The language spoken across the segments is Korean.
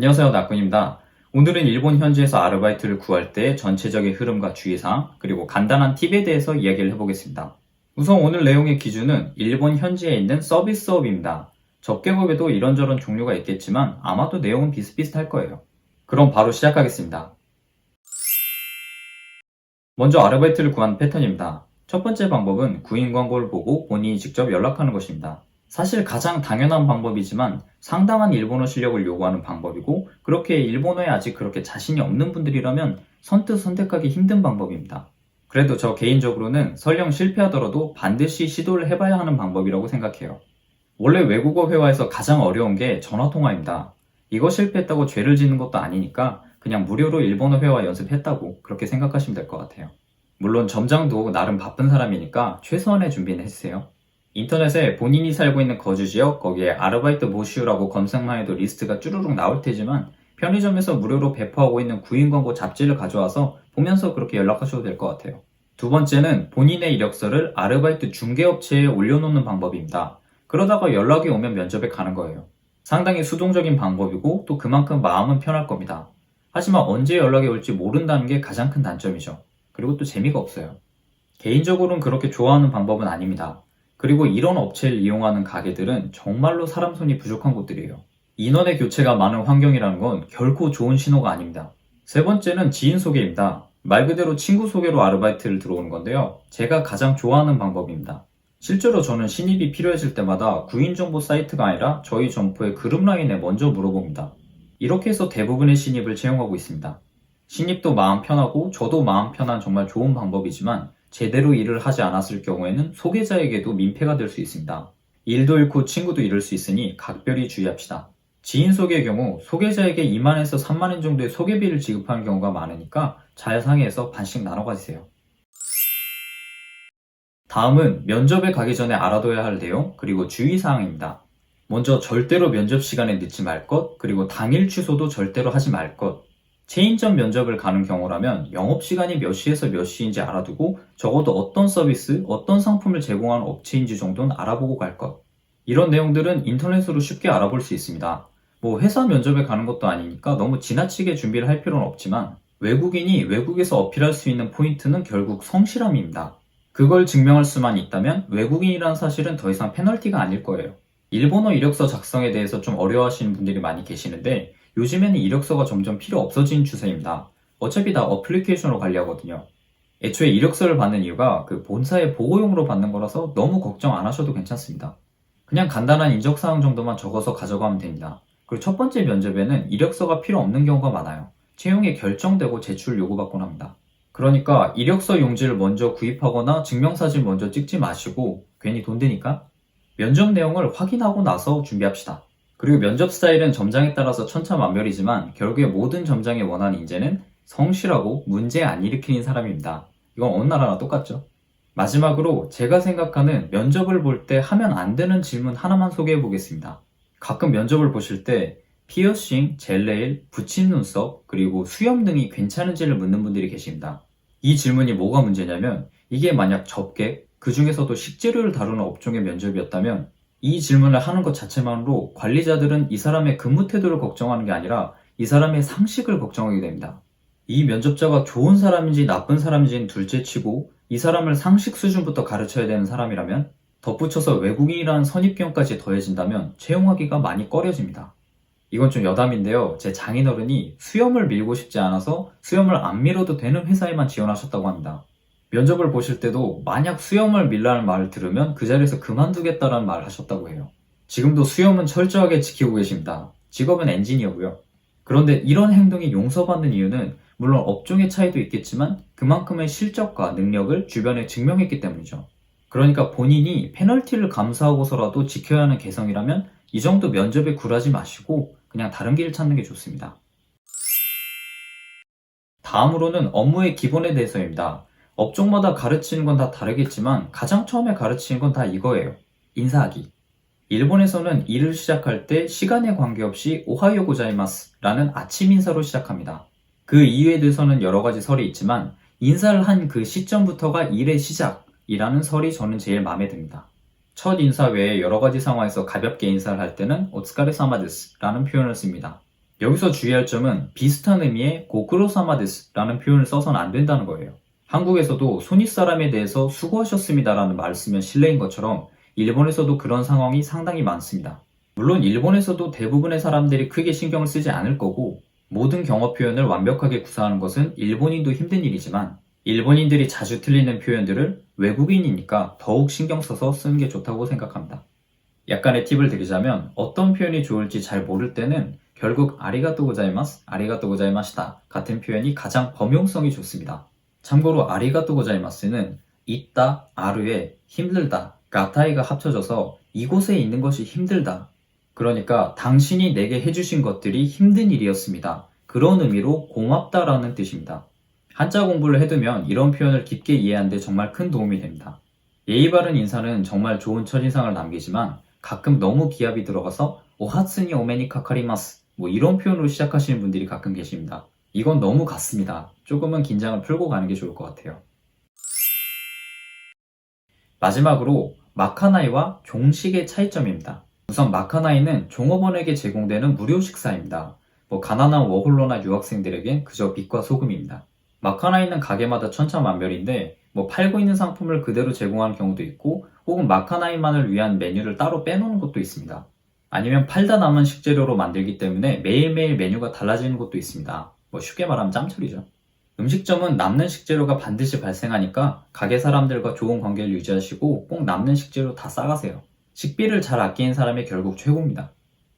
안녕하세요. 나군입니다. 오늘은 일본 현지에서 아르바이트를 구할 때 전체적인 흐름과 주의사항, 그리고 간단한 팁에 대해서 이야기를 해보겠습니다. 우선 오늘 내용의 기준은 일본 현지에 있는 서비스업입니다. 접객업에도 이런저런 종류가 있겠지만 아마도 내용은 비슷비슷할 거예요. 그럼 바로 시작하겠습니다. 먼저 아르바이트를 구하는 패턴입니다. 첫 번째 방법은 구인 광고를 보고 본인이 직접 연락하는 것입니다. 사실 가장 당연한 방법이지만 상당한 일본어 실력을 요구하는 방법이고 그렇게 일본어에 아직 그렇게 자신이 없는 분들이라면 선뜻 선택하기 힘든 방법입니다. 그래도 저 개인적으로는 설령 실패하더라도 반드시 시도를 해봐야 하는 방법이라고 생각해요. 원래 외국어 회화에서 가장 어려운 게 전화통화입니다. 이거 실패했다고 죄를 짓는 것도 아니니까 그냥 무료로 일본어 회화 연습했다고 그렇게 생각하시면 될 것 같아요. 물론 점장도 나름 바쁜 사람이니까 최소한의 준비는 했어요. 인터넷에 본인이 살고 있는 거주 지역, 거기에 아르바이트 모시우라고 검색만 해도 리스트가 쭈루룩 나올 테지만 편의점에서 무료로 배포하고 있는 구인 광고 잡지를 가져와서 보면서 그렇게 연락하셔도 될 것 같아요. 두 번째는 본인의 이력서를 아르바이트 중개업체에 올려놓는 방법입니다. 그러다가 연락이 오면 면접에 가는 거예요. 상당히 수동적인 방법이고 또 그만큼 마음은 편할 겁니다. 하지만 언제 연락이 올지 모른다는 게 가장 큰 단점이죠. 그리고 또 재미가 없어요. 개인적으로는 그렇게 좋아하는 방법은 아닙니다. 그리고 이런 업체를 이용하는 가게들은 정말로 사람 손이 부족한 곳들이에요. 인원의 교체가 많은 환경이라는 건 결코 좋은 신호가 아닙니다. 세 번째는 지인 소개입니다. 말 그대로 친구 소개로 아르바이트를 들어오는 건데요. 제가 가장 좋아하는 방법입니다. 실제로 저는 신입이 필요해질 때마다 구인 정보 사이트가 아니라 저희 점포의 그룹 라인에 먼저 물어봅니다. 이렇게 해서 대부분의 신입을 채용하고 있습니다. 신입도 마음 편하고 저도 마음 편한 정말 좋은 방법이지만 제대로 일을 하지 않았을 경우에는 소개자에게도 민폐가 될 수 있습니다. 일도 잃고 친구도 잃을 수 있으니 각별히 주의합시다. 지인 소개의 경우 소개자에게 2만에서 3만원 정도의 소개비를 지급하는 경우가 많으니까 잘 상의해서 반씩 나눠 가지세요. 다음은 면접에 가기 전에 알아둬야 할 내용 그리고 주의사항입니다. 먼저 절대로 면접 시간에 늦지 말 것, 그리고 당일 취소도 절대로 하지 말 것. 체인점 면접을 가는 경우라면 영업시간이 몇 시에서 몇 시인지 알아두고 적어도 어떤 서비스, 어떤 상품을 제공하는 업체인지 정도는 알아보고 갈 것. 이런 내용들은 인터넷으로 쉽게 알아볼 수 있습니다. 뭐 회사 면접에 가는 것도 아니니까 너무 지나치게 준비를 할 필요는 없지만 외국인이 외국에서 어필할 수 있는 포인트는 결국 성실함입니다. 그걸 증명할 수만 있다면 외국인이라는 사실은 더 이상 페널티가 아닐 거예요. 일본어 이력서 작성에 대해서 좀 어려워하시는 분들이 많이 계시는데 요즘에는 이력서가 점점 필요 없어진 추세입니다. 어차피 다 어플리케이션으로 관리하거든요. 애초에 이력서를 받는 이유가 그 본사의 보고용으로 받는 거라서 너무 걱정 안 하셔도 괜찮습니다. 그냥 간단한 인적사항 정도만 적어서 가져가면 됩니다. 그리고 첫 번째 면접에는 이력서가 필요 없는 경우가 많아요. 채용이 결정되고 제출 요구받곤 합니다. 그러니까 이력서 용지를 먼저 구입하거나 증명사진 먼저 찍지 마시고 괜히 돈 드니까 면접 내용을 확인하고 나서 준비합시다. 그리고 면접 스타일은 점장에 따라서 천차만별이지만 결국에 모든 점장이 원하는 인재는 성실하고 문제 안 일으키는 사람입니다. 이건 어느 나라나 똑같죠. 마지막으로 제가 생각하는 면접을 볼 때 하면 안 되는 질문 하나만 소개해 보겠습니다. 가끔 면접을 보실 때 피어싱, 젤레일, 붙인 눈썹, 그리고 수염 등이 괜찮은지를 묻는 분들이 계십니다. 이 질문이 뭐가 문제냐면 이게 만약 접객, 그 중에서도 식재료를 다루는 업종의 면접이었다면 이 질문을 하는 것 자체만으로 관리자들은 이 사람의 근무 태도를 걱정하는 게 아니라 이 사람의 상식을 걱정하게 됩니다. 이 면접자가 좋은 사람인지 나쁜 사람인지는 둘째 치고 이 사람을 상식 수준부터 가르쳐야 되는 사람이라면 덧붙여서 외국인이라는 선입견까지 더해진다면 채용하기가 많이 꺼려집니다. 이건 좀 여담인데요. 제 장인어른이 수염을 밀고 싶지 않아서 수염을 안 밀어도 되는 회사에만 지원하셨다고 합니다. 면접을 보실 때도 만약 수염을 밀라는 말을 들으면 그 자리에서 그만두겠다라는 말을 하셨다고 해요. 지금도 수염은 철저하게 지키고 계십니다. 직업은 엔지니어고요. 그런데 이런 행동이 용서받는 이유는 물론 업종의 차이도 있겠지만 그만큼의 실적과 능력을 주변에 증명했기 때문이죠. 그러니까 본인이 페널티를 감수하고서라도 지켜야 하는 개성이라면 이 정도 면접에 굴하지 마시고 그냥 다른 길을 찾는 게 좋습니다. 다음으로는 업무의 기본에 대해서입니다. 업종마다 가르치는 건 다 다르겠지만 가장 처음에 가르치는 건 다 이거예요. 인사하기. 일본에서는 일을 시작할 때 시간에 관계없이 오하요 고자이마스라는 아침 인사로 시작합니다. 그 이유에 대해서는 여러 가지 설이 있지만 인사를 한 그 시점부터가 일의 시작이라는 설이 저는 제일 마음에 듭니다. 첫 인사 외에 여러 가지 상황에서 가볍게 인사를 할 때는 오츠카레 사마데스라는 표현을 씁니다. 여기서 주의할 점은 비슷한 의미의 고크로 사마데스라는 표현을 써서는 안 된다는 거예요. 한국에서도 손윗 사람에 대해서 수고하셨습니다라는 말을 쓰면 실례인 것처럼 일본에서도 그런 상황이 상당히 많습니다. 물론 일본에서도 대부분의 사람들이 크게 신경을 쓰지 않을 거고 모든 경어 표현을 완벽하게 구사하는 것은 일본인도 힘든 일이지만 일본인들이 자주 틀리는 표현들을 외국인이니까 더욱 신경 써서 쓰는 게 좋다고 생각합니다. 약간의 팁을 드리자면 어떤 표현이 좋을지 잘 모를 때는 결국 아리가또 고자이마스, 아리가또 고자이마시다 같은 표현이 가장 범용성이 좋습니다. 참고로 아리가또 고자이마스는 있다, 아르에 힘들다, 가타이가 합쳐져서 이곳에 있는 것이 힘들다. 그러니까 당신이 내게 해주신 것들이 힘든 일이었습니다. 그런 의미로 고맙다라는 뜻입니다. 한자 공부를 해두면 이런 표현을 깊게 이해하는데 정말 큰 도움이 됩니다. 예의 바른 인사는 정말 좋은 첫인상을 남기지만 가끔 너무 기압이 들어가서 오하츠니 오메니 카카리마스 뭐 이런 표현으로 시작하시는 분들이 가끔 계십니다. 이건 너무 같습니다. 조금은 긴장을 풀고 가는 게 좋을 것 같아요. 마지막으로 마카나이와 종식의 차이점입니다. 우선 마카나이는 종업원에게 제공되는 무료 식사입니다. 뭐 가난한 워홀러나 유학생들에겐 그저 빛과 소금입니다. 마카나이는 가게마다 천차만별인데 뭐 팔고 있는 상품을 그대로 제공하는 경우도 있고 혹은 마카나이만을 위한 메뉴를 따로 빼놓는 것도 있습니다. 아니면 팔다 남은 식재료로 만들기 때문에 매일매일 메뉴가 달라지는 것도 있습니다. 뭐 쉽게 말하면 짬처리죠. 음식점은 남는 식재료가 반드시 발생하니까 가게 사람들과 좋은 관계를 유지하시고 꼭 남는 식재료 다 싸가세요. 식비를 잘 아끼는 사람이 결국 최고입니다.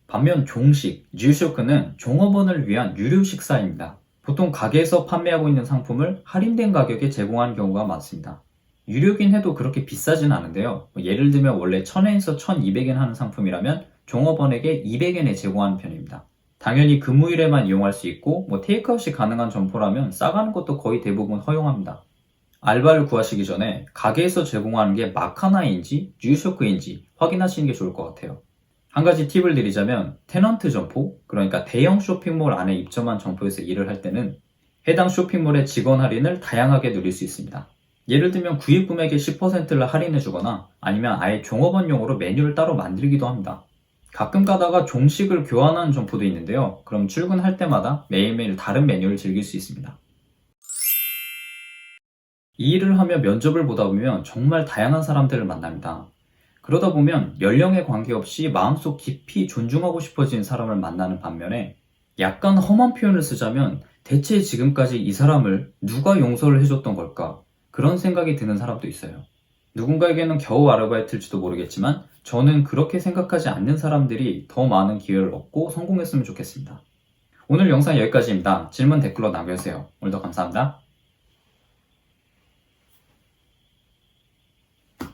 반면 종식, 뉴쇼크는 종업원을 위한 유료 식사입니다. 보통 가게에서 판매하고 있는 상품을 할인된 가격에 제공하는 경우가 많습니다. 유료긴 해도 그렇게 비싸진 않은데요. 뭐 예를 들면 원래 1000엔에서 1200엔 하는 상품이라면 종업원에게 200엔에 제공하는 편입니다. 당연히 근무일에만 이용할 수 있고 뭐 테이크아웃이 가능한 점포라면 싸가는 것도 거의 대부분 허용합니다. 알바를 구하시기 전에 가게에서 제공하는 게 마카나인지 뉴쇼크인지 확인하시는 게 좋을 것 같아요. 한 가지 팁을 드리자면 테넌트 점포, 그러니까 대형 쇼핑몰 안에 입점한 점포에서 일을 할 때는 해당 쇼핑몰의 직원 할인을 다양하게 누릴 수 있습니다. 예를 들면 구입 금액의 10%를 할인해 주거나 아니면 아예 종업원용으로 메뉴를 따로 만들기도 합니다. 가끔 가다가 종식을 교환하는 점포도 있는데요. 그럼 출근할 때마다 매일매일 다른 메뉴를 즐길 수 있습니다. 이 일을 하며 면접을 보다 보면 정말 다양한 사람들을 만납니다. 그러다 보면 연령에 관계없이 마음속 깊이 존중하고 싶어지는 사람을 만나는 반면에 약간 험한 표현을 쓰자면 대체 지금까지 이 사람을 누가 용서를 해줬던 걸까? 그런 생각이 드는 사람도 있어요. 누군가에게는 겨우 아르바이트일지도 모르겠지만 저는 그렇게 생각하지 않는 사람들이 더 많은 기회를 얻고 성공했으면 좋겠습니다. 오늘 영상 여기까지입니다. 질문 댓글로 남겨주세요. 오늘도 감사합니다.